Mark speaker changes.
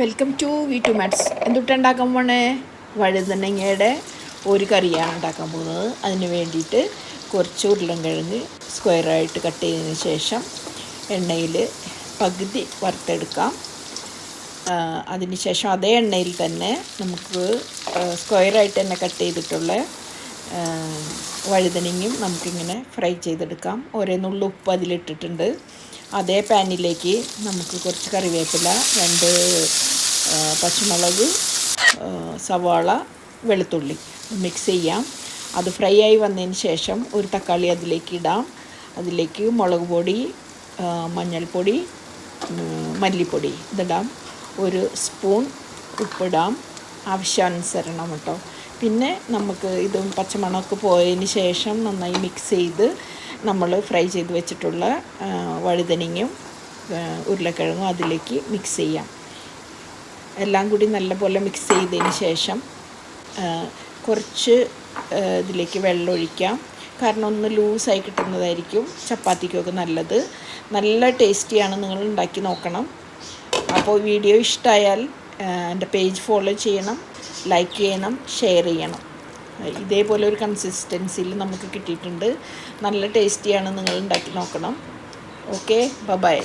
Speaker 1: Welcome to വി ടു മാറ്റ്സ് എന്തുട്ടുണ്ടാക്കാൻ പോണേ? വഴുതനങ്ങയുടെ ഒരു കറിയാണ് ഉണ്ടാക്കാൻ പോകുന്നത്. അതിന് വേണ്ടിയിട്ട് കുറച്ച് ഉരുളൻകിഴങ്ങ് സ്ക്വയറായിട്ട് കട്ട് ചെയ്തതിന് ശേഷം എണ്ണയിൽ പകുതി വറുത്തെടുക്കാം. അതിന് ശേഷം അതേ എണ്ണയിൽ തന്നെ നമുക്ക് സ്ക്വയറായിട്ട് തന്നെ കട്ട് ചെയ്തിട്ടുള്ള വഴുതനങ്ങയും നമുക്കിങ്ങനെ ഫ്രൈ ചെയ്തെടുക്കാം. ഒരേ നുള്ളു ഉപ്പ് അതിലിട്ടിട്ടുണ്ട്. അതേ പാനിലേക്ക് നമുക്ക് കുറച്ച് കറിവേപ്പില രണ്ട് പച്ചമുളക് സവാള വെളുത്തുള്ളി മിക്സ് ചെയ്യാം. അത് ഫ്രൈ ആയി വന്നതിന് ശേഷം ഒരു തക്കാളി അതിലേക്ക് ഇടാം. അതിലേക്ക് മുളക് പൊടി മഞ്ഞൾപ്പൊടി മല്ലിപ്പൊടി ഇതിടാം. ഒരു സ്പൂൺ ഉപ്പിടാം. ആവശ്യാനുസരണം കേട്ടോ. പിന്നെ നമുക്ക് ഇതും പച്ചമണമൊക്കെ പോയതിന് ശേഷം നന്നായി മിക്സ് ചെയ്ത് നമ്മൾ ഫ്രൈ ചെയ്ത് വെച്ചിട്ടുള്ള വഴുതനങ്ങയും ഉരുളക്കിഴങ്ങും അതിലേക്ക് മിക്സ് ചെയ്യാം. എല്ലാം കൂടി നല്ലപോലെ മിക്സ് ചെയ്തതിന് ശേഷം കുറച്ച് ഇതിലേക്ക് വെള്ളം ഒഴിക്കാം. കാരണം ഒന്ന് ലൂസായി കിട്ടുന്നതായിരിക്കും ചപ്പാത്തിക്കൊക്കെ നല്ലത്. നല്ല ടേസ്റ്റിയാണ് നിങ്ങൾ ഉണ്ടാക്കി നോക്കണം. അപ്പോൾ വീഡിയോ ഇഷ്ടമായാൽ എന്റെ പേജ് ഫോളോ ചെയ്യണം. ലൈക്ക് ചെയ്യണം ഷെയർ ചെയ്യണം. ഇതേപോലെ ഒരു കൺസിസ്റ്റൻസിയിൽ നമുക്ക് കിട്ടിയിട്ടുണ്ട്. നല്ല ടേസ്റ്റിയാണ് നിങ്ങൾ ഉണ്ടാക്കി നോക്കണം. Okay bye